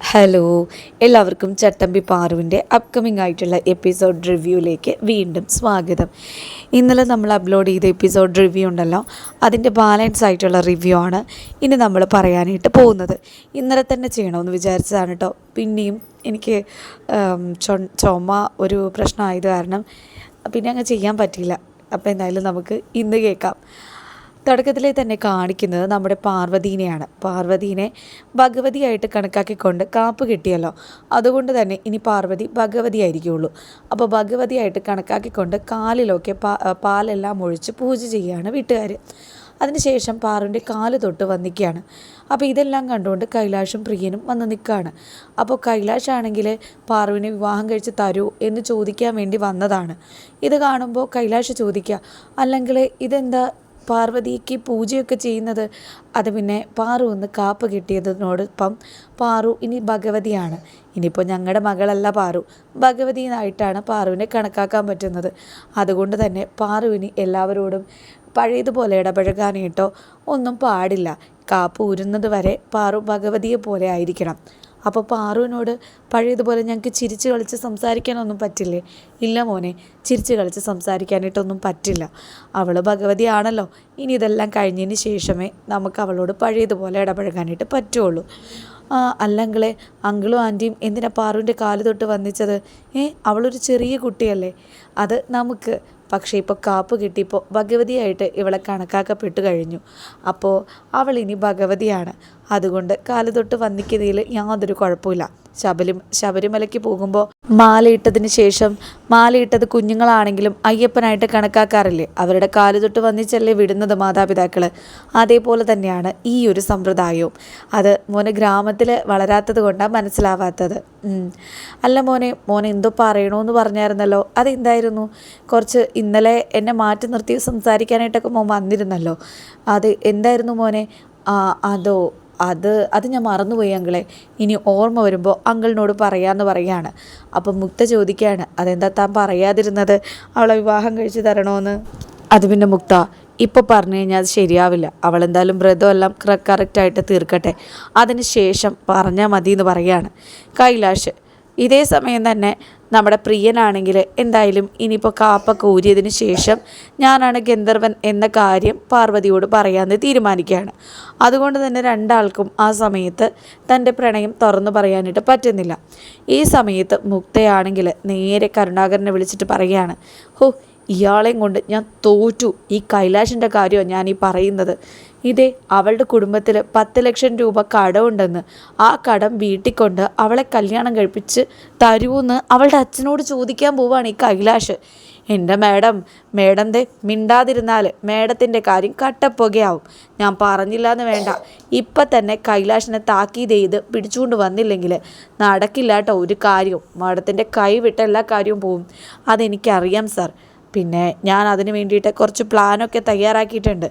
Hello എല്ലാവർക്കും ചട്ടമ്പി പാറുവിന്റെ upcoming ആയിട്ടുള്ള episode റിവ്യൂയിലേക്ക് വീണ്ടും സ്വാഗതം. ഇന്നലെ നമ്മൾ അപ്ലോഡ് ചെയ്ത എപ്പിസോഡ് റിവ്യൂ ഉണ്ടല്ലോ അതിന്റെ ബാലൻസ് ആയിട്ടുള്ള റിവ്യൂ ആണ് ഇനി നമ്മൾ പറയാനായിട്ട് പോകുന്നത്. ഇന്നലെ തന്നെ ചെയ്യണമെന്ന് വിചാരിച്ചതാണ് കേട്ടോ പിന്നെയും എനിക്ക് ചുമ ഒരു പ്രശ്നമായത് കാരണം പിന്നെ അങ്ങ് ചെയ്യാൻ പറ്റിയില്ല. അപ്പോൾ എന്തായാലും നമുക്ക് ഇന്ന് കേൾക്കാം. തുടക്കത്തിലെ തന്നെ കാണിക്കുന്നത് നമ്മുടെ പാർവതീനെയാണ്. പാർവതീനെ ഭഗവതിയായിട്ട് കണക്കാക്കിക്കൊണ്ട് കാപ്പ് കിട്ടിയല്ലോ. അതുകൊണ്ട് തന്നെ ഇനി പാർവതി ഭഗവതി ആയിരിക്കുള്ളൂ അപ്പോൾ ഭഗവതിയായിട്ട് കണക്കാക്കിക്കൊണ്ട് കാലിലൊക്കെ പാ പാലെല്ലാം ഒഴിച്ച് പൂജ ചെയ്യുകയാണ് വീട്ടുകാർ അതിനുശേഷം പാറുവിന്റെ കാൽ തൊട്ട് വന്നിക്കുകയാണ് അപ്പോൾ ഇതെല്ലാം കണ്ടുകൊണ്ട് കൈലാഷും പ്രിയനും വന്ന് നിൽക്കുകയാണ്. അപ്പോൾ കൈലാഷ് ആണെങ്കിൽ പാറുവിനെ വിവാഹം കഴിച്ച് തരൂ എന്ന് ചോദിക്കാൻ വേണ്ടി വന്നതാണ്. ഇത് കാണുമ്പോൾ കൈലാഷ് ചോദിക്കുക അല്ലെങ്കിൽ ഇതെന്താ പാർവതിക്ക് പൂജയൊക്കെ ചെയ്യുന്നത്. അത് പിന്നെ പാറു ഒന്ന് കാപ്പ് കിട്ടിയതിനോടൊപ്പം പാറു ഇനി ഭഗവതിയാണ്. ഇനിയിപ്പോൾ ഞങ്ങളുടെ മകളല്ല പാറു. ഭഗവതിയായിട്ടാണ് പാറുവിനെ കണക്കാക്കാൻ പറ്റുന്നത്. അതുകൊണ്ട് തന്നെ പാറുവിന് എല്ലാവരോടും പഴയതുപോലെ ഇടപഴകാനായിട്ടോ ഒന്നും പാടില്ല. കാപ്പ് ഊരുന്നത് വരെ പാറു ഭഗവതിയെ പോലെ ആയിരിക്കണം. അപ്പോൾ പാറുവിനോട് പഴയതുപോലെ ഞങ്ങൾക്ക് ചിരിച്ച് കളിച്ച് സംസാരിക്കാനൊന്നും പറ്റില്ലേ? ഇല്ല മോനെ ചിരിച്ച് കളിച്ച് സംസാരിക്കാനായിട്ടൊന്നും പറ്റില്ല. അവൾ ഭഗവതിയാണല്ലോ. ഇനി ഇതെല്ലാം കഴിഞ്ഞതിന് ശേഷമേ നമുക്ക് അവളോട് പഴയതുപോലെ ഇടപഴകാനായിട്ട് പറ്റുള്ളൂ. ആ, അല്ലെങ്കിലേ അങ്കിളും ആന്റിയും എന്തിനാ പാറുവിന്റെ കാൽ തൊട്ട് വന്നിച്ചത്? ഏ അവളൊരു ചെറിയ കുട്ടിയല്ലേ? അത് നമുക്ക് പക്ഷേ ഇപ്പോൾ കാപ്പ് കിട്ടിയപ്പോൾ ഭഗവതിയായിട്ട് ഇവളെ കണക്കാക്കപ്പെട്ടു കഴിഞ്ഞു. അപ്പോൾ അവൾ ഇനി ഭഗവതിയാണ്. അതുകൊണ്ട് കാലുതൊട്ട് വന്നിക്കുന്നതിൽ യാതൊരു കുഴപ്പമില്ല ശബരി ശബരിമലയ്ക്ക് പോകുമ്പോൾ മാലയിട്ടതിന് ശേഷം മാലയിട്ടത് കുഞ്ഞുങ്ങളാണെങ്കിലും അയ്യപ്പനായിട്ട് കണക്കാക്കാറില്ലേ? അവരുടെ കാൽ തൊട്ട് വന്നിച്ചല്ലേ വിടുന്നത് മാതാപിതാക്കൾ അതേപോലെ തന്നെയാണ് ഈ ഒരു സമ്പ്രദായവും. അത് മോനെ ഗ്രാമത്തിൽ വളരാത്തത് കൊണ്ടാണ് മനസ്സിലാവാത്തത്. അല്ല മോനെ മോനെ എന്തോ പറയണമെന്ന് പറഞ്ഞായിരുന്നല്ലോ. അതെന്തായിരുന്നു? കുറച്ച് ഇന്നലെ എന്നെ മാറ്റി നിർത്തി സംസാരിക്കാനായിട്ടൊക്കെ മോൻ വന്നിരുന്നല്ലോ. അത് എന്തായിരുന്നു മോനെ? അതോ അത് അത് ഞാൻ മറന്നുപോയി അങ്കിളെ. ഇനി ഓർമ്മ വരുമ്പോൾ അങ്കിളിനോട് പറയാമെന്ന് പറയാണ്. അപ്പം മുക്ത ചോദിക്കുകയാണ് അതെന്താ താൻ പറയാതിരുന്നത്? അവളെ വിവാഹം കഴിച്ച് തരണമെന്ന് അത് പിന്നെ മുക്ത ഇപ്പോൾ പറഞ്ഞു കഴിഞ്ഞാൽ അത് ശരിയാവില്ല. അവളെന്തായാലും വ്രതമെല്ലാം കറക്റ്റായിട്ട് തീർക്കട്ടെ. അതിന് ശേഷം പറഞ്ഞാൽ മതി എന്ന് പറയാണ്. കൈലാഷ് ഇതേ സമയം തന്നെ നമ്മുടെ പ്രിയനാണെങ്കിൽ എന്തായാലും ഇനിയിപ്പോൾ കാപ്പൊക്കെ ഊരിയതിന് ശേഷം ഞാനാണ് ഗന്ധർവൻ എന്ന കാര്യം പാർവതിയോട് പറയാമെന്ന് തീരുമാനിക്കുകയാണ്. അതുകൊണ്ട് തന്നെ രണ്ടാൾക്കും ആ സമയത്ത് തന്റെ പ്രണയം തുറന്നു പറയാനായിട്ട് പറ്റുന്നില്ല. ഈ സമയത്ത് മുക്തയാണെങ്കിൽ നേരെ കരുണാകരനെ വിളിച്ചിട്ട് പറയുകയാണ് ഹോ ഇയാളെയും കൊണ്ട് ഞാൻ തോറ്റു. ഈ കൈലാഷിന്റെ കാര്യമാണ് ഞാൻ ഈ പറയുന്നത്. ഇതേ അവളുടെ കുടുംബത്തിൽ പത്ത് ലക്ഷം രൂപ കടമുണ്ടെന്ന് ആ കടം വീട്ടിക്കൊണ്ട് അവളെ കല്യാണം കഴിപ്പിച്ച് തരുമെന്ന് അവളുടെ അച്ഛനോട് ചോദിക്കാൻ പോവാണ് ഈ കൈലാഷ്. എന്റെ മാഡം മേഡം ദേ മിണ്ടാതിരുന്നാൽ മേഡത്തിന്റെ കാര്യം കട്ടപ്പുകയാവും. ഞാൻ പറഞ്ഞില്ല എന്ന് വേണ്ട. ഇപ്പം തന്നെ കൈലാഷിനെ താക്കീത് ചെയ്ത് പിടിച്ചുകൊണ്ട് വന്നില്ലെങ്കിൽ നടക്കില്ല കേട്ടോ ഒരു കാര്യവും. മേഡത്തിന്റെ കൈ വിട്ട എല്ലാ കാര്യവും പോവും. അതെനിക്കറിയാം സാർ. പിന്നെ ഞാൻ അതിന് വേണ്ടിയിട്ട് കുറച്ച് പ്ലാനൊക്കെ തയ്യാറാക്കിയിട്ടുണ്ട്.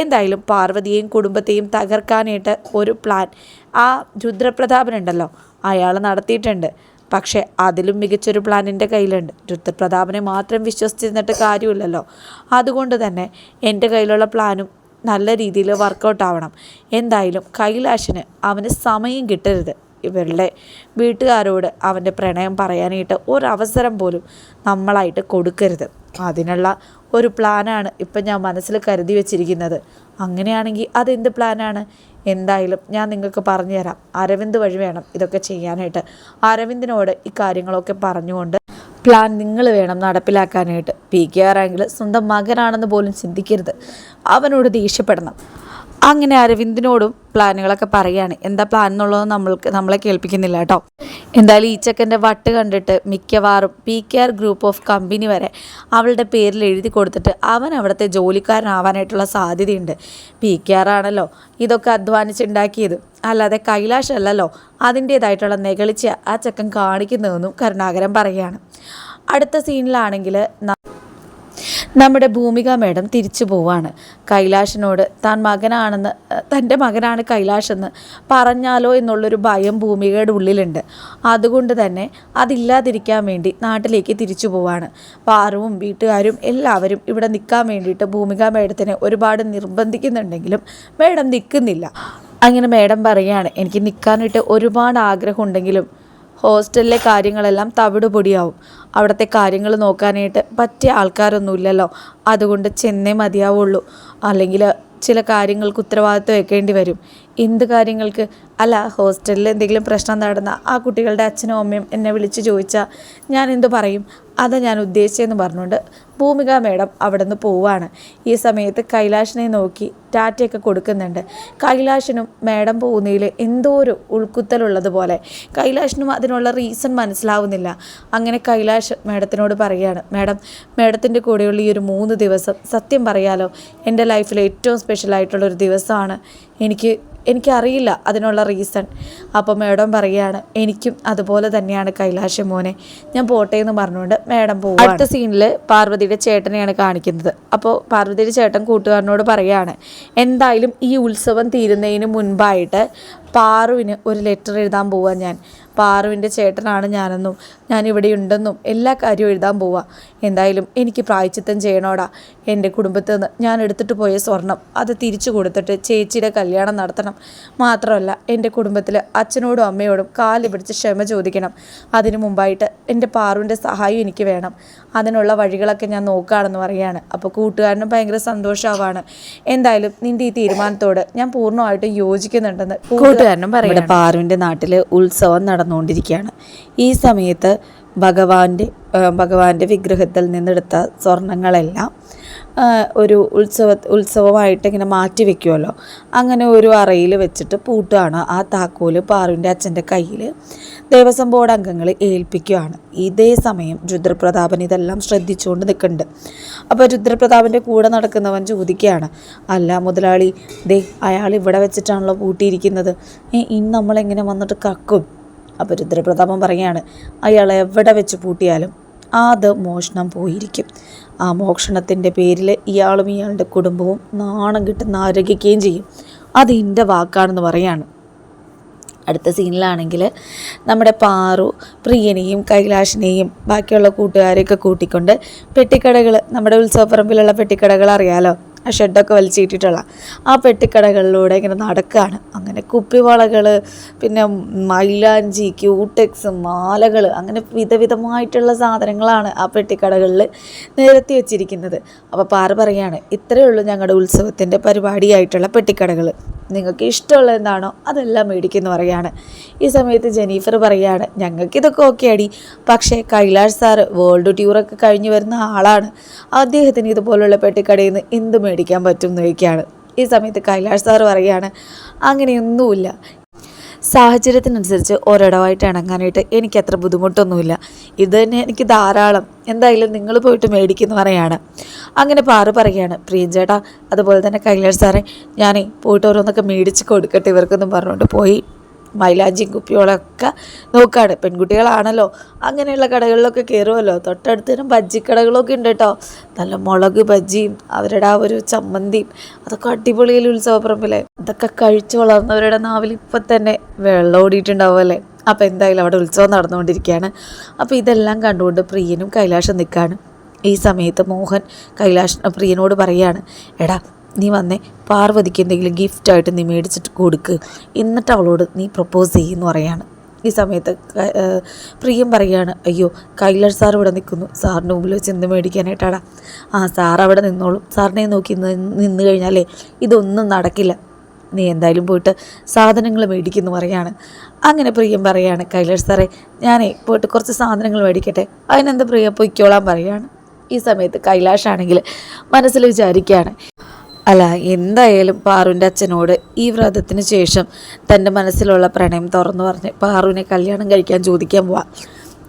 എന്തായാലും പാർവതിയെയും കുടുംബത്തെയും തകർക്കാനായിട്ട് ഒരു പ്ലാൻ ആ രുദ്രപ്രതാപനുണ്ടല്ലോ അയാൾ നടത്തിയിട്ടുണ്ട്. പക്ഷേ അതിലും മികച്ചൊരു പ്ലാൻ എന്റെ കയ്യിലുണ്ട്. രുദ്രപ്രതാപനെ മാത്രം വിശ്വസിച്ചിരുന്നിട്ട് കാര്യമില്ലല്ലോ. അതുകൊണ്ട് തന്നെ എന്റെ കയ്യിലുള്ള പ്ലാനും നല്ല രീതിയിൽ വർക്കൗട്ട് ആവണം. എന്തായാലും കൈലാഷിന് അവന് സമയം കിട്ടരുത്. ഇവരുടെ വീട്ടുകാരോട് അവന്റെ പ്രണയം പറയാനായിട്ട് ഒരവസരം പോലും നമ്മളായിട്ട് കൊടുക്കരുത്. അതിനുള്ള ഒരു പ്ലാനാണ് ഇപ്പം ഞാൻ മനസ്സിൽ കരുതി വെച്ചിരിക്കുന്നത്. അങ്ങനെയാണെങ്കിൽ അതെന്ത് പ്ലാനാണ്? എന്തായാലും ഞാൻ നിങ്ങൾക്ക് പറഞ്ഞുതരാം. അരവിന്ദ് വഴി വേണം ഇതൊക്കെ ചെയ്യാനായിട്ട്. അരവിന്ദിനോട് ഈ കാര്യങ്ങളൊക്കെ പറഞ്ഞുകൊണ്ട് പ്ലാൻ നിങ്ങൾ വേണം നടപ്പിലാക്കാനായിട്ട്. പി കെ ആർ ആങ്കിൾ സ്വന്തം മകനാണെന്ന് പോലും ചിന്തിക്കരുത്. അവനോട് ദേഷ്യപ്പെടണം. അങ്ങനെ അരവിന്ദിനോടും പ്ലാനുകളൊക്കെ പറയാണ്. എന്താ പ്ലാൻ എന്നുള്ളത് നമ്മൾക്ക് നമ്മളെ കേൾപ്പിക്കുന്നില്ല കേട്ടോ. എന്തായാലും ഈ ചെക്കന്റെ വട്ട് കണ്ടിട്ട് മിക്കവാറും P K R group of company വരെ അവളുടെ പേരിൽ എഴുതി കൊടുത്തിട്ട് അവൻ അവിടുത്തെ ജോലിക്കാരനാവാനായിട്ടുള്ള സാധ്യതയുണ്ട്. പി കെ ആർ ആണല്ലോ ഇതൊക്കെ അധ്വാനിച്ചുണ്ടാക്കിയത്. അല്ലാതെ കൈലാഷ് അല്ലല്ലോ അതിന്റേതായിട്ടുള്ള നെകളിച്ച ആ ചെക്കൻ കാണിക്കുന്നതെന്നും കരുണാകരൻ പറയുകയാണ് അടുത്ത സീനിലാണെങ്കിൽ നമ്മുടെ ഭൂമിക മേഡം തിരിച്ചു പോവാണ്. കൈലാഷിനോട് താൻ മകനാണെന്ന് തന്റെ മകനാണ് കൈലാഷ് എന്ന് പറഞ്ഞാലോ എന്നുള്ളൊരു ഭയം ഭൂമികയുടെ ഉള്ളിലുണ്ട്. അതുകൊണ്ട് തന്നെ അതില്ലാതിരിക്കാൻ വേണ്ടി നാട്ടിലേക്ക് തിരിച്ചു പോവാണ്. പാറുവും വീട്ടുകാരും എല്ലാവരും ഇവിടെ നിൽക്കാൻ വേണ്ടിയിട്ട് ഭൂമിക മേഡത്തിനെ ഒരുപാട് നിർബന്ധിക്കുന്നുണ്ടെങ്കിലും മേഡം നിൽക്കുന്നില്ല. അങ്ങനെ മേഡം പറയുകയാണ് എനിക്ക് നിൽക്കാനായിട്ട് ഒരുപാട് ആഗ്രഹമുണ്ടെങ്കിലും ഹോസ്റ്റലിലെ കാര്യങ്ങളെല്ലാം തവിട് പൊടിയാവും അവിടുത്തെ കാര്യങ്ങൾ നോക്കാനായിട്ട് പറ്റിയ ആൾക്കാരൊന്നുമില്ലല്ലോ. അതുകൊണ്ട് ചെന്നേ മതിയാവുള്ളൂ. അല്ലെങ്കിൽ ചില കാര്യങ്ങൾക്ക് ഉത്തരവാദിത്വം വെക്കേണ്ടി വരും. എന്ത് കാര്യങ്ങൾക്ക്? അല്ല ഹോസ്റ്റലിൽ എന്തെങ്കിലും പ്രശ്നം നടന്ന ആ കുട്ടികളുടെ അച്ഛനും അമ്മയും എന്നെ വിളിച്ച് ചോദിച്ചാൽ ഞാൻ എന്തു പറയും? അതാ ഞാൻ ഉദ്ദേശിച്ചെന്ന് പറഞ്ഞുകൊണ്ട് ഭൂമിക മേഡം അവിടെ നിന്ന് പോവാണ്. ഈ സമയത്ത് കൈലാഷിനെ നോക്കി ടാറ്റയൊക്കെ കൊടുക്കുന്നുണ്ട്. കൈലാഷിനും മേഡം പോകുന്നതിൽ എന്തോ ഒരു ഉൾക്കുത്തലുള്ളതുപോലെ. കൈലാഷിനും അതിനുള്ള റീസൺ മനസ്സിലാവുന്നില്ല. അങ്ങനെ കൈലാഷ് മേഡത്തിനോട് പറയുകയാണ് മേഡം മേഡത്തിന്റെ കൂടെയുള്ള ഈ ഒരു മൂന്ന് ദിവസം സത്യം പറയാലോ എന്റെ ലൈഫിലെ ഏറ്റവും ഒരു ദിവസമാണ്. എനിക്ക് എനിക്കറിയില്ല അതിനുള്ള റീസൺ അപ്പോൾ മേഡം പറയുകയാണ് എനിക്കും അതുപോലെ തന്നെയാണ് കൈലാശ മോനെ. ഞാൻ പോട്ടെ എന്ന് പറഞ്ഞുകൊണ്ട് മേഡം പോകും അടുത്ത സീനിൽ പാർവതിയുടെ ചേട്ടനെയാണ് കാണിക്കുന്നത്. അപ്പോൾ പാർവതിയുടെ ചേട്ടൻ കൂട്ടുകാരനോട് പറയുകയാണ് എന്തായാലും ഈ ഉത്സവം തീരുന്നതിന് മുൻപായിട്ട് പാറുവിന് ഒരു ലെറ്റർ എഴുതാൻ പോവാൻ ഞാൻ. പാറുവിന്റെ ചേട്ടനാണ് ഞാനെന്നും ഞാൻ ഇവിടെ ഉണ്ടെന്നും എല്ലാ കാര്യവും എഴുതാൻ പോവാ. എന്തായാലും എനിക്ക് പ്രായച്ചിത്തം ചെയ്യണോടാ. എന്റെ കുടുംബത്തിൽ നിന്ന് ഞാൻ എടുത്തിട്ട് പോയ സ്വർണം അത് തിരിച്ചു കൊടുത്തിട്ട് ചേച്ചിയുടെ കല്യാണം നടത്തണം. മാത്രമല്ല എന്റെ കുടുംബത്തിൽ അച്ഛനോടും അമ്മയോടും കാൽ പിടിച്ച് ക്ഷമ ചോദിക്കണം. അതിനു മുമ്പായിട്ട് എന്റെ പാറുവിന്റെ സഹായം എനിക്ക് വേണം. അതിനുള്ള വഴികളൊക്കെ ഞാൻ നോക്കുകയാണെന്ന് പറയാണ് അപ്പോൾ കൂട്ടുകാരനും ഭയങ്കര സന്തോഷമാവാണ് എന്തായാലും നിന്റെ ഈ തീരുമാനത്തോട് ഞാൻ പൂർണമായിട്ടും യോജിക്കുന്നുണ്ടെന്ന് കൂട്ടുകാരനും പറയുന്നത് പാറുവിന്റെ നാട്ടിൽ ഉത്സവം നടന്നുകൊണ്ടിരിക്കുകയാണ്. ഈ സമയത്ത് ഭഗവാന്റെ ഭഗവാന്റെ വിഗ്രഹത്തിൽ നിന്നെടുത്ത സ്വർണങ്ങളെല്ലാം ഒരു ഉത്സവ ഉത്സവമായിട്ട് ഇങ്ങനെ മാറ്റി വെക്കുമല്ലോ അങ്ങനെ ഒരു അറയിൽ വെച്ചിട്ട് പൂട്ടുകയാണ്. ആ താക്കോൽ പാറുവിന്റെ അച്ഛന്റെ കയ്യിൽ ദേവസ്വം ബോർഡ് അംഗങ്ങൾ ഏൽപ്പിക്കുകയാണ്. ഇതേ സമയം രുദ്രപ്രതാപൻ ഇതെല്ലാം ശ്രദ്ധിച്ചുകൊണ്ട് നിൽക്കുന്നുണ്ട്. അപ്പോൾ രുദ്രപ്രതാപന്റെ കൂടെ നടക്കുന്നവൻ ചോദിക്കുകയാണ് അല്ല മുതലാളി ദേ അയാൾ ഇവിടെ വെച്ചിട്ടാണല്ലോ പൂട്ടിയിരിക്കുന്നത്. ഇന്ന് ഇനി നമ്മളെങ്ങനെ വന്നിട്ട് കക്കും? അപ്പോൾ രുദ്രപ്രതാപം പറയുകയാണ് അയാൾ എവിടെ വെച്ച് പൂട്ടിയാലും അത് മോഷണം പോയിരിക്കും. ആ മോഷണത്തിന്റെ പേരിൽ ഇയാളും ഇയാളുടെ കുടുംബവും നാണം കിട്ടുന്ന ആരോഗ്യിക്കുകയും ചെയ്യും. അത് എന്റെ വാക്കാണെന്ന് പറയാണ്. അടുത്ത സീനിലാണെങ്കിൽ നമ്മുടെ പാറു പ്രിയനെയും കൈലാഷിനെയും ബാക്കിയുള്ള കൂട്ടുകാരെയൊക്കെ കൂട്ടിക്കൊണ്ട് പെട്ടിക്കടകൾ നമ്മുടെ ഉത്സവപ്പറമ്പിലുള്ള പെട്ടിക്കടകൾ അറിയാലോ? ആ ഷെഡൊക്കെ വലിച്ചിട്ടിട്ടുള്ള ആ പെട്ടിക്കടകളിലൂടെ ഇങ്ങനെ നടക്കുകയാണ് അങ്ങനെ കുപ്പിവളകൾ പിന്നെ മൈലാഞ്ചി ക്യൂടെക്സ് മാലകൾ അങ്ങനെ വിധവിധമായിട്ടുള്ള സാധനങ്ങളാണ് ആ പെട്ടിക്കടകളിൽ നിരത്തി വെച്ചിരിക്കുന്നത്. അപ്പോൾ പാറ പറയാണ് ഇത്രയേ ഉള്ളൂ ഞങ്ങളുടെ ഉത്സവത്തിന്റെ പരിപാടിയായിട്ടുള്ള പെട്ടിക്കടകൾ നിങ്ങൾക്ക് ഇഷ്ടമുള്ള എന്താണോ അതെല്ലാം മേടിക്കുന്നു പറയാണ്. ഈ സമയത്ത് ജെനീഫർ പറയാണ് ഞങ്ങൾക്ക് ഇതൊക്കെ ഓക്കെ അടി പക്ഷേ കൈലാഷ് സാറ് വേൾഡ് ടൂറൊക്കെ കഴിഞ്ഞ് വരുന്ന ആളാണ്. അദ്ദേഹത്തിന് ഇതുപോലുള്ള പെട്ടിക്കടയിൽ നിന്ന് എന്ത് മേടിക്കാൻ പറ്റും എന്ന് ചോദിക്കുകയാണ്. ഈ സമയത്ത് കൈലാഷ് സാർ പറയുകയാണ് അങ്ങനെയൊന്നുമില്ല. സാഹചര്യത്തിനനുസരിച്ച് ഒരിടവായിട്ട് ഇണങ്ങാനായിട്ട് എനിക്ക് അത്ര ബുദ്ധിമുട്ടൊന്നുമില്ല. ഇത് തന്നെ എനിക്ക് ധാരാളം. എന്തായാലും നിങ്ങൾ പോയിട്ട് മേടിക്കുന്നു പറയാണ്. അങ്ങനെ പാറു പറയാണ് പ്രിയഞ്ചേട്ടാ അതുപോലെ തന്നെ കൈലാഷ് സാറേ ഞാൻ പോയിട്ട് ഓരോന്നൊക്കെ മേടിച്ച് കൊടുക്കട്ടെ ഇവർക്കൊന്നും പറഞ്ഞുകൊണ്ട് പോയി. മൈലാഞ്ചിയും കുപ്പികളൊക്കെ നോക്കുകയാണ് പെൺകുട്ടികളാണല്ലോ. അങ്ങനെയുള്ള കടകളിലൊക്കെ കയറുമല്ലോ തൊട്ടടുത്ത് തന്നെ ബജ്ജിക്കടകളൊക്കെ ഉണ്ട് കേട്ടോ നല്ല മുളക് ബജ്ജിയും അവരുടെ ആ ഒരു ചമ്മന്തിയും അതൊക്കെ അടിപൊളിയിൽ ഉത്സവപ്പറമ്പിലെ. അതൊക്കെ കഴിച്ചു വളർന്നവരുടെ നാവിൽ ഇപ്പം തന്നെ വെള്ളം ഓടിയിട്ടുണ്ടാവും അല്ലേ? അപ്പോൾ എന്തായാലും അവിടെ ഉത്സവം നടന്നുകൊണ്ടിരിക്കുകയാണ്. അപ്പോൾ ഇതെല്ലാം കണ്ടുകൊണ്ട് പ്രിയനും കൈലാഷും നിൽക്കുകയാണ്. ഈ സമയത്ത് മോഹൻ കൈലാഷ് പ്രിയനോട് പറയാണ് എടാ നീ വന്നേ പാർവതിക്ക് എന്തെങ്കിലും ഗിഫ്റ്റായിട്ട് നീ മേടിച്ചിട്ട് കൊടുക്ക്. എന്നിട്ട് അവളോട് നീ പ്രപ്പോസ് ചെയ്യുമെന്ന് പറയാണ്. ഈ സമയത്ത് പ്രിയം പറയുകയാണ് അയ്യോ കൈലാഷ് സാർ ഇവിടെ നിൽക്കുന്നു. സാറിന്റെ മുമ്പിൽ വെച്ച് എന്ത് മേടിക്കാനായിട്ടാടാ? ആ സാർ അവിടെ നിന്നോളും. സാറിനെ നോക്കി നിന്ന് നിന്ന് കഴിഞ്ഞാലേ ഇതൊന്നും നടക്കില്ല. നീ എന്തായാലും പോയിട്ട് സാധനങ്ങൾ മേടിക്കുന്നു പറയാണ്. അങ്ങനെ പ്രിയം പറയാണ് കൈലാഷ് സാറേ ഞാനേ പോയിട്ട് കുറച്ച് സാധനങ്ങൾ മേടിക്കട്ടെ. അതിനെന്താ പ്രിയ? പൊയ്ക്കോളാൻ പറയാണ്. ഈ സമയത്ത് കൈലാഷാണെങ്കിൽ മനസ്സിൽ വിചാരിക്കുകയാണ് അല്ല എന്തായാലും പാറുവിന്റെ അച്ഛനോട് ഈ വ്രതത്തിന് ശേഷം തന്റെ മനസ്സിലുള്ള പ്രണയം തുറന്നു പറഞ്ഞ് പാറുവിനെ കല്യാണം കഴിക്കാൻ ചോദിക്കാൻ പോവാം.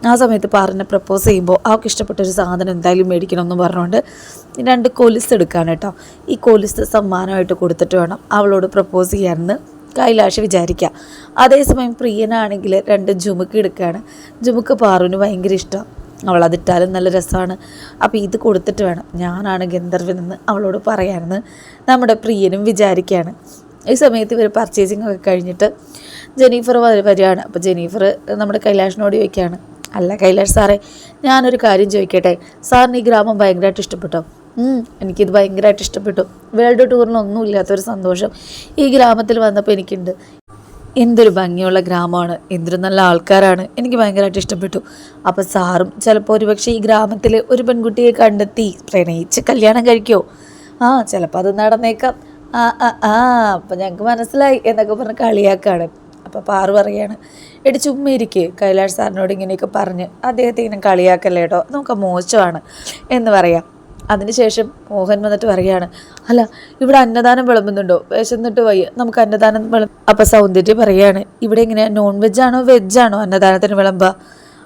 ആ സമയത്ത് പാറുവിനെ പ്രപ്പോസ് ചെയ്യുമ്പോൾ അവൾക്ക് ഇഷ്ടപ്പെട്ട ഒരു സാധനം എന്തായാലും മേടിക്കണമെന്ന് പറഞ്ഞുകൊണ്ട് രണ്ട് കൊലിസ് എടുക്കാണ് കേട്ടോ. ഈ കൊലിസ് സമ്മാനമായിട്ട് കൊടുത്തിട്ട് വേണം അവളോട് പ്രപ്പോസ് ചെയ്യാമെന്ന് കൈലാഷ് വിചാരിക്കുക. അതേസമയം പ്രിയനാണെങ്കിൽ രണ്ട് ജുമുക്ക് എടുക്കുകയാണ്. ജുമുക്ക് പാറുവിന് ഭയങ്കര ഇഷ്ടം അവൾ നല്ല രസമാണ്. അപ്പോൾ ഇത് കൊടുത്തിട്ട് വേണം. ഞാനാണ് ഗന്ധർവനെന്ന് അവളോട് പറയാനെന്ന് നമ്മുടെ പ്രിയനും വിചാരിക്കുകയാണ് ഈ സമയത്ത് ഇവർ പർച്ചേസിങ് ഒക്കെ കഴിഞ്ഞിട്ട് ജെനീഫർ വരികയാണ്. അപ്പോൾ ജെനീഫർ നമ്മുടെ കൈലാഷിനോട് ചോദിക്കുകയാണ്. അല്ല കൈലാഷ് സാറേ ഞാനൊരു കാര്യം ചോദിക്കട്ടെ? സാറിന് ഈ ഗ്രാമം ഭയങ്കരമായിട്ട് ഇഷ്ടപ്പെട്ടോ? എനിക്കിത് ഭയങ്കരമായിട്ട് ഇഷ്ടപ്പെട്ടു. വേൾഡ് ടൂറിനൊന്നും ഇല്ലാത്തൊരു സന്തോഷം ഈ ഗ്രാമത്തിൽ വന്നപ്പോൾ എനിക്കുണ്ട്. എന്തൊരു ഭംഗിയുള്ള ഗ്രാമമാണ്. എന്തൊരു നല്ല ആൾക്കാരാണ്. എനിക്ക് ഭയങ്കരമായിട്ട് ഇഷ്ടപ്പെട്ടു. അപ്പോൾ സാറും ചിലപ്പോൾ ഒരുപക്ഷെ ഈ ഗ്രാമത്തിൽ ഒരു പെൺകുട്ടിയെ കണ്ടെത്തി പ്രണയിച്ച് കല്യാണം കഴിക്കുമോ ആ ചിലപ്പോൾ അത് നടന്നേക്കാം. ആ ആ ആ അപ്പം ഞങ്ങൾക്ക് മനസ്സിലായി എന്നൊക്കെ പറഞ്ഞ് കളിയാക്കാണ്. അപ്പോൾ പാറു പറയാണ് എടി ചുമ്മാ ഇരിക്കേ. കൈലാഷ് സാറിനോട് ഇങ്ങനെയൊക്കെ പറഞ്ഞ് അദ്ദേഹത്തെ ഇങ്ങനെ കളിയാക്കല്ലേട്ടോ? നമുക്ക് മോശമാണ്. എന്ന് പറയാം. അതിനുശേഷം മോഹൻ വന്നിട്ട് പറയുകയാണ് അല്ല ഇവിടെ അന്നദാനം വിളമ്പുന്നുണ്ടോ? വിശന്നിട്ട് വയ്യ. നമുക്ക് അന്നദാനം വിളം അപ്പം സൗന്ദര്യം പറയാണ് ഇവിടെ ഇങ്ങനെ നോൺ വെജാണോ വെജാണോ അന്നദാനത്തിന് വിളമ്പുക?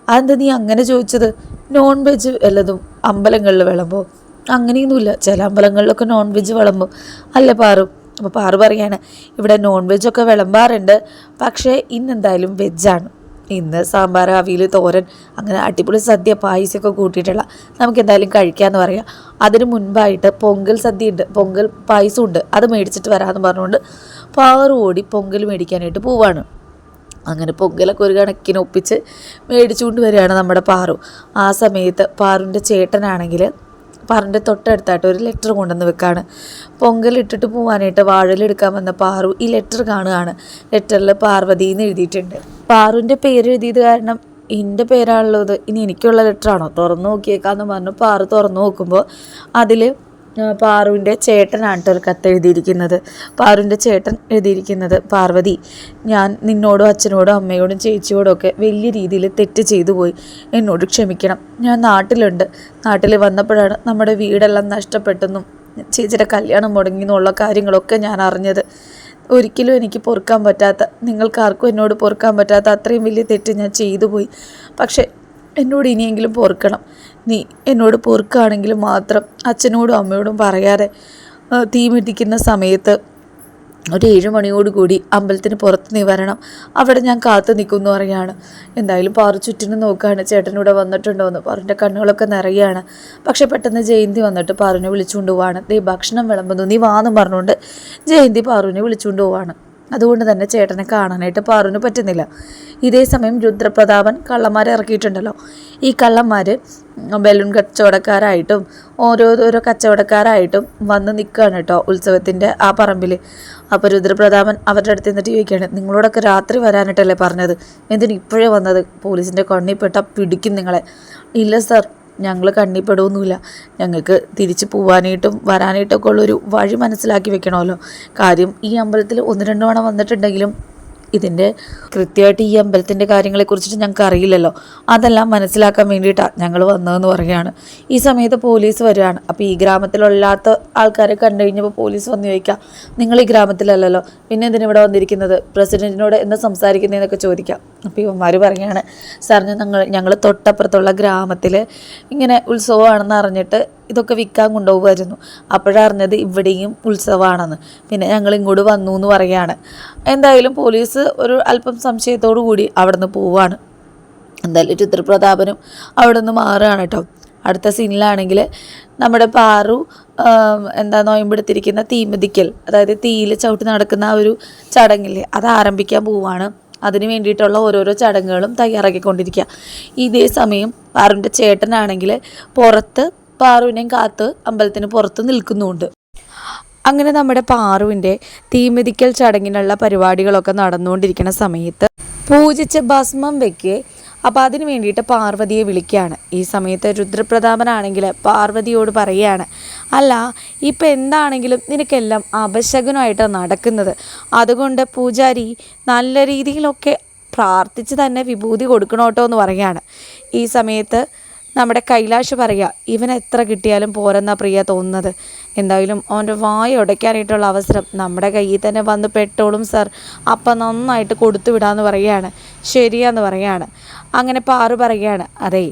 അതെന്താ നീ അങ്ങനെ ചോദിച്ചത്? നോൺ വെജ് വല്ലതും അമ്പലങ്ങളിൽ വിളമ്പോ? അങ്ങനെയൊന്നുമില്ല. ചില അമ്പലങ്ങളിലൊക്കെ നോൺ വെജ് വിളമ്പും. അല്ല പാറും. അപ്പോൾ പാറു പറയാണ് ഇവിടെ നോൺ വെജ് ഒക്കെ വിളമ്പാറുണ്ട് പക്ഷേ ഇന്നെന്തായാലും വെജാണ് ഇന്ന് സാമ്പാർ അവിയൽ തോരൻ അങ്ങനെ അടിപൊളി സദ്യ പായസമൊക്കെ കൂട്ടിയിട്ടുള്ള നമുക്ക് എന്തായാലും കഴിക്കാമെന്ന് പറയാം. അതിന് മുൻപായിട്ട് പൊങ്കൽ സദ്യ ഉണ്ട്. പൊങ്കൽ പായസം ഉണ്ട് അത് മേടിച്ചിട്ട് വരാമെന്ന് പറഞ്ഞുകൊണ്ട് പാറു ഓടി പൊങ്കൽ മേടിക്കാനായിട്ട് പോവാണ്. അങ്ങനെ പൊങ്കലൊക്കെ ഒരു കണക്കിന് ഒപ്പിച്ച് മേടിച്ചുകൊണ്ട് വരികയാണ് നമ്മുടെ പാറു. ആ സമയത്ത് പാറുവിന്റെ ചേട്ടനാണെങ്കിൽ പാറിന്റെ തൊട്ടടുത്തായിട്ട് ഒരു ലെറ്റർ കൊണ്ടുവന്ന് വെക്കാണ്. പൊങ്കലിട്ടിട്ട് പോകാനായിട്ട് വാഴലെടുക്കാൻ വന്ന പാറു ഈ ലെറ്റർ കാണുകയാണ്. ലെറ്ററിൽ പാർവതി എന്ന് എഴുതിയിട്ടുണ്ട്. പാറുവിന്റെ പേര് എഴുതിയത് കാരണം എന്റെ പേരാണുള്ളത്. ഇനി എനിക്കുള്ള ലെറ്ററാണോ? തുറന്നു നോക്കിയേക്കാന്ന് പറഞ്ഞു പാറു തുറന്നു നോക്കുമ്പോൾ അതിൽ പാറുവിന്റെ ചേട്ടനാണ് കേട്ടോ ഒരു കത്ത് എഴുതിയിരിക്കുന്നത്. പാറുവിന്റെ ചേട്ടൻ എഴുതിയിരിക്കുന്നത് പാർവതി ഞാൻ നിന്നോടും അച്ഛനോടും അമ്മയോടും ചേച്ചിയോടും ഒക്കെ വലിയ രീതിയിൽ തെറ്റ് ചെയ്തു പോയി. എന്നോട് ക്ഷമിക്കണം. ഞാൻ നാട്ടിലുണ്ട്. നാട്ടിൽ വന്നപ്പോഴാണ് നമ്മുടെ വീടെല്ലാം നഷ്ടപ്പെട്ടെന്നും ചേച്ചിയുടെ കല്യാണം മുടങ്ങി എന്നുള്ള കാര്യങ്ങളൊക്കെ ഞാൻ അറിഞ്ഞത്. ഒരിക്കലും എനിക്ക് പൊറുക്കാൻ പറ്റാത്ത നിങ്ങൾക്കാർക്കും എന്നോട് പൊറുക്കാൻ പറ്റാത്ത അത്രയും വലിയ തെറ്റ് ഞാൻ ചെയ്തു പോയി. പക്ഷേ എന്നോട് ഇനിയെങ്കിലും പൊറുക്കണം. നീ എന്നോട് പൊറുക്കുകയാണെങ്കിൽ മാത്രം അച്ഛനോടും അമ്മയോടും പറയാതെ തീമിടിക്കുന്ന സമയത്ത് ഒരു ഏഴ് മണിയോടുകൂടി അമ്പലത്തിന് പുറത്ത് നീ വരണം. അവിടെ ഞാൻ കാത്തു നിൽക്കുന്നു പറയാണ് എന്തായാലും പാറു ചുറ്റിനും നോക്കുകയാണ്. ചേട്ടനിവിടെ വന്നിട്ടുണ്ടോ എന്ന് പാറിന്റെ കണ്ണുകളൊക്കെ നിറയാണ് പക്ഷേ പെട്ടെന്ന് ജയന്തി വന്നിട്ട് പാറുവിനെ വിളിച്ചുകൊണ്ട് പോവാണ്. ദേ ഭക്ഷണം വിളമ്പുന്നു. നീ വാന്നും പറഞ്ഞുകൊണ്ട് ജയന്തി പാറുവിനെ വിളിച്ചുകൊണ്ട് പോവാണ്. അതുകൊണ്ട് തന്നെ ചേട്ടനെ കാണാനായിട്ട് പാറുവിന് പറ്റുന്നില്ല. ഇതേ സമയം രുദ്രപ്രതാപൻ കള്ളന്മാരെ ഇറക്കിയിട്ടുണ്ടല്ലോ. ഈ കള്ളന്മാർ ബലൂൺ കച്ചവടക്കാരായിട്ടും ഓരോരോ കച്ചവടക്കാരായിട്ടും വന്ന് നിൽക്കുകയാണ് കേട്ടോ ഉത്സവത്തിന്റെ ആ പറമ്പിൽ അപ്പോൾ രുദ്രപ്രതാപൻ അവരുടെ അടുത്ത് നിന്നിട്ട് ചോദിക്കുകയാണ് നിങ്ങളോടൊക്കെ രാത്രി വരാനായിട്ടല്ലേ പറഞ്ഞത്? എന്തിനു ഇപ്പോഴേ വന്നത്? പോലീസിന്റെ കണ്ണിൽപ്പെട്ട പിടിക്കും നിങ്ങളെ. ഇല്ല സർ. ഞങ്ങൾ കണ്ണിപ്പെടുമൊന്നുമില്ല ഞങ്ങൾക്ക് തിരിച്ച് പോവാനായിട്ടും വരാനായിട്ടൊക്കെ ഉള്ളൊരു വഴി മനസ്സിലാക്കി വെക്കണമല്ലോ. കാര്യം ഈ അമ്പലത്തിൽ ഒന്ന് രണ്ട് തവണ വന്നിട്ടുണ്ടെങ്കിലും ഇതിന്റെ കൃത്യമായിട്ട് ഈ അമ്പലത്തിന്റെ കാര്യങ്ങളെക്കുറിച്ചിട്ട് ഞങ്ങൾക്ക് അറിയില്ലല്ലോ. അതെല്ലാം മനസ്സിലാക്കാൻ വേണ്ടിയിട്ടാണ് ഞങ്ങൾ വന്നതെന്ന് പറയുകയാണ്. ഈ സമയത്ത് പോലീസ് വരികയാണ് അപ്പോൾ ഈ ഗ്രാമത്തിലല്ലാത്ത ആൾക്കാരെ കണ്ടു കഴിഞ്ഞപ്പോൾ പോലീസ് വന്ന് ചോദിക്കാം നിങ്ങൾ ഈ ഗ്രാമത്തിലല്ലല്ലോ? പിന്നെ ഇതിനിവിടെ വന്നിരിക്കുന്നത്? പ്രസിഡന്റിനോട് എന്താ സംസാരിക്കുന്നതെന്നൊക്കെ ചോദിക്കാം. അപ്പോൾ ഇവന്മാർ പറയുകയാണ് സാറിന് ഞങ്ങൾ ഞങ്ങൾ തൊട്ടപ്പുറത്തുള്ള ഗ്രാമത്തിൽ ഇങ്ങനെ ഉത്സവമാണെന്ന് അറിഞ്ഞിട്ട് ഇതൊക്കെ വിൽക്കാൻ കൊണ്ടുപോകുമായിരുന്നു അപ്പോഴറിഞ്ഞത് ഇവിടെയും ഉത്സവമാണെന്ന്. പിന്നെ ഞങ്ങൾ ഇങ്ങോട്ട് വന്നു എന്ന് പറയുകയാണ് എന്തായാലും പോലീസ് ഒരു അല്പം സംശയത്തോടു കൂടി അവിടെ നിന്ന് പോവുകയാണ് എന്തായാലും ചിത്രപ്രതാപനും അവിടെ നിന്ന് മാറുകയാണ് കേട്ടോ അടുത്ത സീനിലാണെങ്കിൽ നമ്മുടെ പാറു എന്താ നോയമ്പെടുത്തിരിക്കുന്ന തീമതിക്കൽ അതായത് തീയിൽ ചവിട്ടി നടക്കുന്ന ആ ഒരു ചടങ്ങില്ലേ അത് ആരംഭിക്കാൻ പോവാണ്. അതിന് വേണ്ടിയിട്ടുള്ള ഓരോരോ ചടങ്ങുകളും തയ്യാറാക്കിക്കൊണ്ടിരിക്കുക. ഇതേ സമയം പാറുവിന്റെ ചേട്ടനാണെങ്കിൽ പുറത്ത് പാറുവിനെയും കാത്ത് അമ്പലത്തിന് പുറത്ത് നിൽക്കുന്നുമുണ്ട്. അങ്ങനെ നമ്മുടെ പാറുവിന്റെ തീമിതിക്കൽ ചടങ്ങിനുള്ള പരിപാടികളൊക്കെ നടന്നുകൊണ്ടിരിക്കുന്ന സമയത്ത് പൂജിച്ച് ഭസ്മം വെക്കേ അപ്പോൾ അതിന് വേണ്ടിയിട്ട് പാർവതിയെ വിളിക്കുകയാണ്. ഈ സമയത്ത് രുദ്രപ്രതാപനാണെങ്കിൽ പാർവതിയോട് പറയുകയാണ് അല്ല ഇപ്പം എന്താണെങ്കിലും നിനക്കെല്ലാം അപശകനമായിട്ട് നടക്കുന്നത്. അതുകൊണ്ട് പൂജാരി നല്ല രീതിയിലൊക്കെ പ്രാർത്ഥിച്ച് തന്നെ വിഭൂതി കൊടുക്കണോട്ടോ എന്ന് പറയുകയാണ്. ഈ സമയത്ത് നമ്മുടെ കൈലാഷ് പറയുക ഇവൻ എത്ര കിട്ടിയാലും പോരെന്നാ പ്രിയ തോന്നുന്നത്. എന്തായാലും അവന്റെ വായ ഉടയ്ക്കാനായിട്ടുള്ള അവസരം നമ്മുടെ കയ്യിൽ തന്നെ വന്ന് പെട്ടോളും സർ അപ്പം നന്നായിട്ട് കൊടുത്തു വിടാന്ന് പറയുകയാണ്. ശരിയാന്ന് പറയുകയാണ്. അങ്ങനെ പാറു പറയുകയാണ് അതെ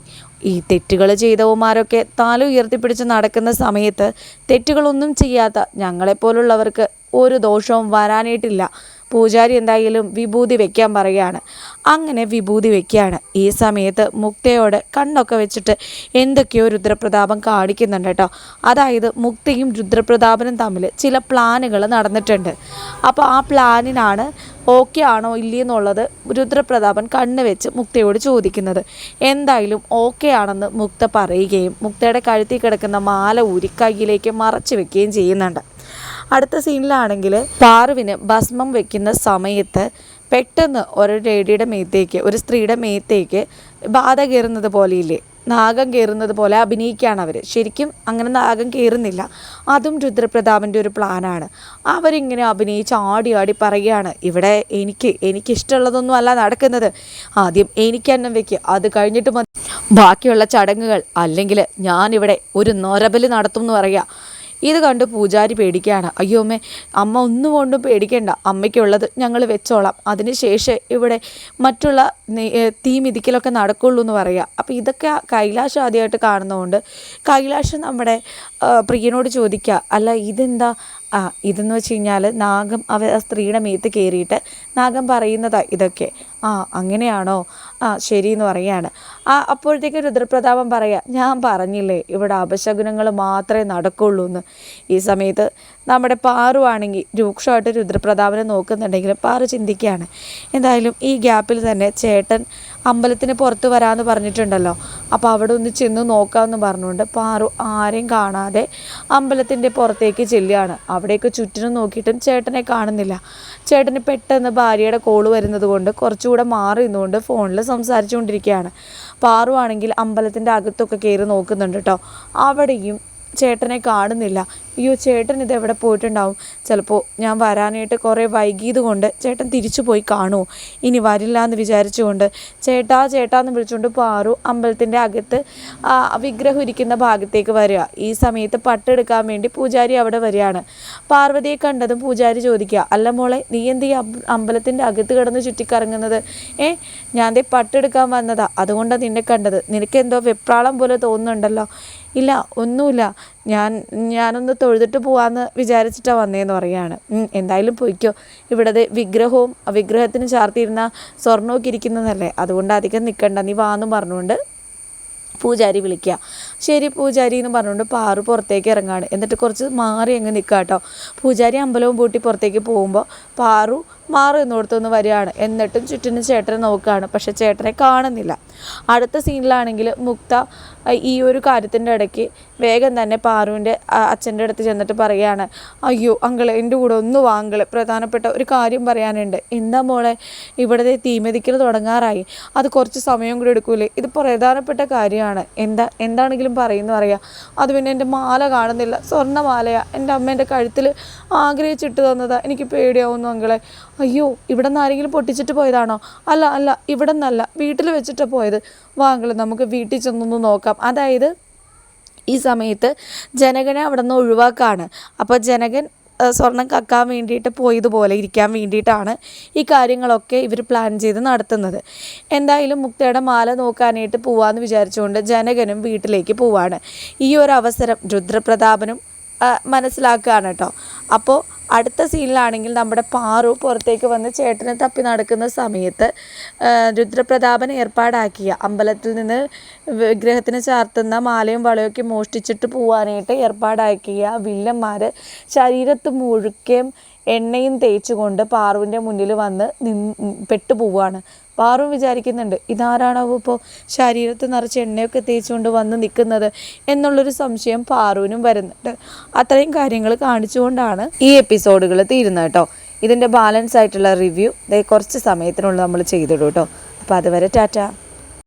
ഈ തെറ്റുകൾ ചെയ്തവന്മാരൊക്കെ താല ഉയർത്തിപ്പിടിച്ച് നടക്കുന്ന സമയത്ത് തെറ്റുകളൊന്നും ചെയ്യാത്ത ഞങ്ങളെപ്പോലുള്ളവർക്ക് ഒരു ദോഷവും വരാനായിട്ടില്ല. പൂജാരി എന്തായാലും വിഭൂതി വെക്കാൻ പറയുകയാണ്. അങ്ങനെ വിഭൂതി വെക്കുകയാണ്. ഈ സമയത്ത് മുക്തയോട് കണ്ണൊക്കെ വെച്ചിട്ട് എന്തൊക്കെയോ രുദ്രപ്രതാപം കാണിക്കുന്നുണ്ട് കേട്ടോ. അതായത് മുക്തയും രുദ്രപ്രതാപനും തമ്മിൽ ചില പ്ലാനുകൾ നടന്നിട്ടുണ്ട്. അപ്പോൾ ആ പ്ലാനിനാണ് ഓക്കെ ആണോ ഇല്ലയെന്നുള്ളത് രുദ്രപ്രതാപൻ കണ്ണ് വെച്ച് മുക്തയോട് ചോദിക്കുന്നത്. എന്തായാലും ഓക്കെ ആണെന്ന് മുക്ത പറയുകയും മുക്തയുടെ കഴുത്തിൽ കിടക്കുന്ന മാല ഊരി മറച്ചു വെക്കുകയും ചെയ്യുന്നുണ്ട്. അടുത്ത സീനിലാണെങ്കിൽ പാറുവിന് ഭസ്മം വെക്കുന്ന സമയത്ത് പെട്ടെന്ന് ഒരു ലേഡിയുടെ മേത്തേക്ക് ഒരു സ്ത്രീയുടെ മേത്തേക്ക് ബാധ കയറുന്നത് പോലെയില്ലേ? നാഗം കയറുന്നത് പോലെ അഭിനയിക്കുകയാണ് അവർ ശരിക്കും അങ്ങനെ നാഗം കയറുന്നില്ല. അതും രുദ്രപ്രതാപന്റെ ഒരു പ്ലാനാണ്. അവരിങ്ങനെ അഭിനയിച്ച് ആടി ആടി പറയുകയാണ് ഇവിടെ എനിക്ക് എനിക്കിഷ്ടമുള്ളതൊന്നും അല്ല നടക്കുന്നത്. ആദ്യം എനിക്ക് എണ്ണം വെക്കുക അത് കഴിഞ്ഞിട്ട് മതി. ബാക്കിയുള്ള ചടങ്ങുകൾ അല്ലെങ്കിൽ ഞാനിവിടെ ഒരു നൊരബൽ നടത്തും എന്ന് പറയുക ഇത് കണ്ട് പൂജാരി പേടിക്കുകയാണ്. അയ്യോ അമ്മേ അമ്മ ഒന്നും കൊണ്ടും പേടിക്കേണ്ട. അമ്മയ്ക്കുള്ളത് ഞങ്ങൾ വെച്ചോളാം. അതിനുശേഷം ഇവിടെ മറ്റുള്ള തീ മിതിക്കലൊക്കെ നടക്കുള്ളൂ എന്ന് പറയുക അപ്പോൾ ഇതൊക്കെ കൈലാഷ് ആദ്യമായിട്ട് കാണുന്നതുകൊണ്ട് കൈലാഷ് നമ്മുടെ പ്രിയനോട് ചോദിക്കുക അല്ല ഇതെന്താ? ആ ഇതെന്ന് വെച്ച് കഴിഞ്ഞാൽ നാഗം അവ ആ സ്ത്രീയുടെ മേത്ത് കയറിയിട്ട് നാഗം പറയുന്നതാ ഇതൊക്കെ. ആ അങ്ങനെയാണോ? ആ ശരി എന്ന് പറയാണ്. ആ അപ്പോഴത്തേക്ക് രുദ്രപ്രതാപം പറയാം ഞാൻ പറഞ്ഞില്ലേ ഇവിടെ അപശകുനങ്ങൾ മാത്രമേ നടക്കുള്ളൂ എന്ന്. ഈ സമയത്ത് നമ്മുടെ പാറുവാണെങ്കിൽ രൂക്ഷമായിട്ട് രുദ്രപ്രതാപനെ നോക്കുന്നുണ്ടെങ്കിലും പാറു ചിന്തിക്കുകയാണ് എന്തായാലും ഈ ഗ്യാപ്പിൽ തന്നെ ചേട്ടൻ അമ്പലത്തിന് പുറത്ത് വരാമെന്ന് പറഞ്ഞിട്ടുണ്ടല്ലോ. അപ്പോൾ അവിടെ ഒന്ന് ചെന്ന് നോക്കാമെന്ന് പറഞ്ഞുകൊണ്ട് പാറു ആരെയും കാണാതെ അമ്പലത്തിന്റെ പുറത്തേക്ക് ചെല്ലുകയാണ്. അവിടേക്ക് ചുറ്റിനും നോക്കിയിട്ടും ചേട്ടനെ കാണുന്നില്ല. ചേട്ടന് പെട്ടെന്ന് ഭാര്യയുടെ കോൾ വരുന്നത് കൊണ്ട് കുറച്ചുകൂടെ മാറി നിന്നുകൊണ്ട് ഫോണിൽ സംസാരിച്ചുകൊണ്ടിരിക്കുകയാണ്. പാറു ആണെങ്കിൽ അമ്പലത്തിന്റെ അകത്തൊക്കെ കയറി നോക്കുന്നുണ്ട് കേട്ടോ അവിടെയും ചേട്ടനെ കാണുന്നില്ല. അയ്യോ ചേട്ടൻ ഇത് എവിടെ പോയിട്ടുണ്ടാവും? ചിലപ്പോൾ ഞാൻ വരാനായിട്ട് കുറേ വൈകിയത് കൊണ്ട് ചേട്ടൻ തിരിച്ചു പോയി കാണുമോ? ഇനി വരില്ല എന്ന് വിചാരിച്ചുകൊണ്ട് ചേട്ടാ ചേട്ടാ എന്ന് വിളിച്ചുകൊണ്ട് പാറു അമ്പലത്തിന്റെ അകത്ത് വിഗ്രഹം ഇരിക്കുന്ന ഭാഗത്തേക്ക് വരിക. ഈ സമയത്ത് പട്ടെടുക്കാൻ വേണ്ടി പൂജാരി അവിടെ വരികയാണ്. പാർവതിയെ കണ്ടതും പൂജാരി ചോദിക്കുക അല്ല മോളെ നീ എന്ത് ഈ അമ്പ- അമ്പലത്തിന്റെ അകത്ത് കിടന്ന് ചുറ്റിക്കറങ്ങുന്നത്? ഏ ഞാൻ ദേ പട്ടെടുക്കാൻ വന്നതാ. അതുകൊണ്ടാണ് നിന്നെ കണ്ടത്. നിനക്ക് എന്തോ വെപ്രാളം പോലെ തോന്നുന്നുണ്ടല്ലോ. ഇല്ല ഒന്നുമില്ല. ഞാൻ ഞാനൊന്ന് തൊഴുതിട്ട് പോവാന്ന് വിചാരിച്ചിട്ടാണ് വന്നതെന്ന് പറയാണ്. "ഉം, എന്തായാലും പോയിക്കോ. ഇവിടെ ദേ വിഗ്രഹവും വിഗ്രഹത്തിന് ചാർത്തിയിരുന്ന സ്വർണമൊക്കെ ഇരിക്കുന്നതല്ലേ? അതുകൊണ്ട് അധികം നിൽക്കണ്ട നീ വാന്നും പറഞ്ഞുകൊണ്ട് പൂജാരി വിളിക്കുക ശരി പൂജാരി എന്ന് പറഞ്ഞുകൊണ്ട് പാറു പുറത്തേക്ക് ഇറങ്ങാണ്. എന്നിട്ട് കുറച്ച് മാറി അങ്ങ് നിൽക്കുക കേട്ടോ പൂജാരി അമ്പലവും പൂട്ടി പുറത്തേക്ക് പോകുമ്പോൾ പാറു മാറി നിന്നോടത്തുനിന്ന് വരികയാണ്. എന്നിട്ടും ചുറ്റിനും ചേട്ടനെ നോക്കുകയാണ്. പക്ഷെ ചേട്ടനെ കാണുന്നില്ല. അടുത്ത സീനിലാണെങ്കിൽ മുക്ത ഈ ഒരു കാര്യത്തിന്റെ ഇടയ്ക്ക് വേഗം തന്നെ പാറുവിന്റെ അച്ഛന്റെ അടുത്ത് ചെന്നിട്ട് പറയുകയാണ് അയ്യോ അങ്കിളെ എന്റെ കൂടെ ഒന്ന് വാങ്കൾ പ്രധാനപ്പെട്ട ഒരു കാര്യം പറയാനുണ്ട്. എന്താ മോളെ ഇവിടുത്തെ തീമതിക്കൽ തുടങ്ങാറായി. അത് കുറച്ച് സമയം കൂടി എടുക്കൂലേ? ഇത് പ്രധാനപ്പെട്ട കാര്യമാണ്. എന്താ എന്താണെങ്കിലും പറയുന്നു പറയാം. അത് പിന്നെ എന്റെ മാല കാണുന്നില്ല. സ്വർണമാലയാണ് എന്റെ അമ്മേന്റെ കഴുത്തിൽ ആഗ്രഹിച്ചിട്ട് തന്നതാണ് എനിക്ക് പേടിയാവുന്നു അങ്കിളെ. അയ്യോ ഇവിടെ നിന്ന് ആരെങ്കിലും പൊട്ടിച്ചിട്ട് പോയതാണോ? അല്ല അല്ല ഇവിടെ നിന്നല്ല വീട്ടിൽ വെച്ചിട്ട് പോയത്. വാങ്കളെ നമുക്ക് വീട്ടിൽ ചെന്നൊന്ന് നോക്കാം. അതായത് ഈ സമയത്ത് ജനകനെ അവിടെ നിന്ന് ഒഴിവാക്കാണ്. അപ്പോൾ ജനകൻ സ്വർണം കക്കാൻ വേണ്ടിയിട്ട് പോയതുപോലെ ഇരിക്കാൻ വേണ്ടിയിട്ടാണ് ഈ കാര്യങ്ങളൊക്കെ ഇവർ പ്ലാൻ ചെയ്ത് നടത്തുന്നത്. എന്തായാലും മുക്തയുടെ മാല നോക്കാനായിട്ട് പോവാന്ന് വിചാരിച്ചുകൊണ്ട് ജനകനും വീട്ടിലേക്ക് പോവാണ്. ഈ ഒരു അവസരം രുദ്രപ്രതാപനും മനസ്സിലാക്കുകയാണ് കേട്ടോ. അപ്പോൾ അടുത്ത സീനിലാണെങ്കിൽ നമ്മുടെ പാറു പുറത്തേക്ക് വന്ന് ചേട്ടനെ തപ്പി നടക്കുന്ന സമയത്ത് രുദ്രപ്രതാപൻ ഏർപ്പാടാക്കിയ അമ്പലത്തിൽ നിന്ന് വിഗ്രഹത്തിന് ചാർത്തുന്ന മാലയും വളയൊക്കെ മോഷ്ടിച്ചിട്ട് പോവാനായിട്ട് ഏർപ്പാടാക്കിയ വില്ലന്മാർ ശരീരത്ത് മുഴുക്കയും എണ്ണയും തേച്ചുകൊണ്ട് പാറുവിന്റെ മുന്നിൽ വന്ന് നിന്ന് പെട്ടു പോവാണ് പാറു വിചാരിക്കുന്നുണ്ട്. ഇതാരാണാവോ ഇപ്പോൾ ശരീരത്ത് നിറച്ച് എണ്ണയൊക്കെ തേച്ചുകൊണ്ട് വന്ന് നിൽക്കുന്നത്? എന്നുള്ളൊരു സംശയം പാറുവിനും വരുന്നുണ്ട്. അത്രയും കാര്യങ്ങൾ കാണിച്ചുകൊണ്ടാണ് ഈ എപ്പിസോഡുകൾ തീരുന്നത് കേട്ടോ. ഇതിന്റെ ബാലൻസ് ആയിട്ടുള്ള റിവ്യൂ കുറച്ച് സമയത്തിനുള്ളിൽ നമ്മൾ ചെയ്തിടും കേട്ടോ. അപ്പോൾ അതുവരെ ടാറ്റ.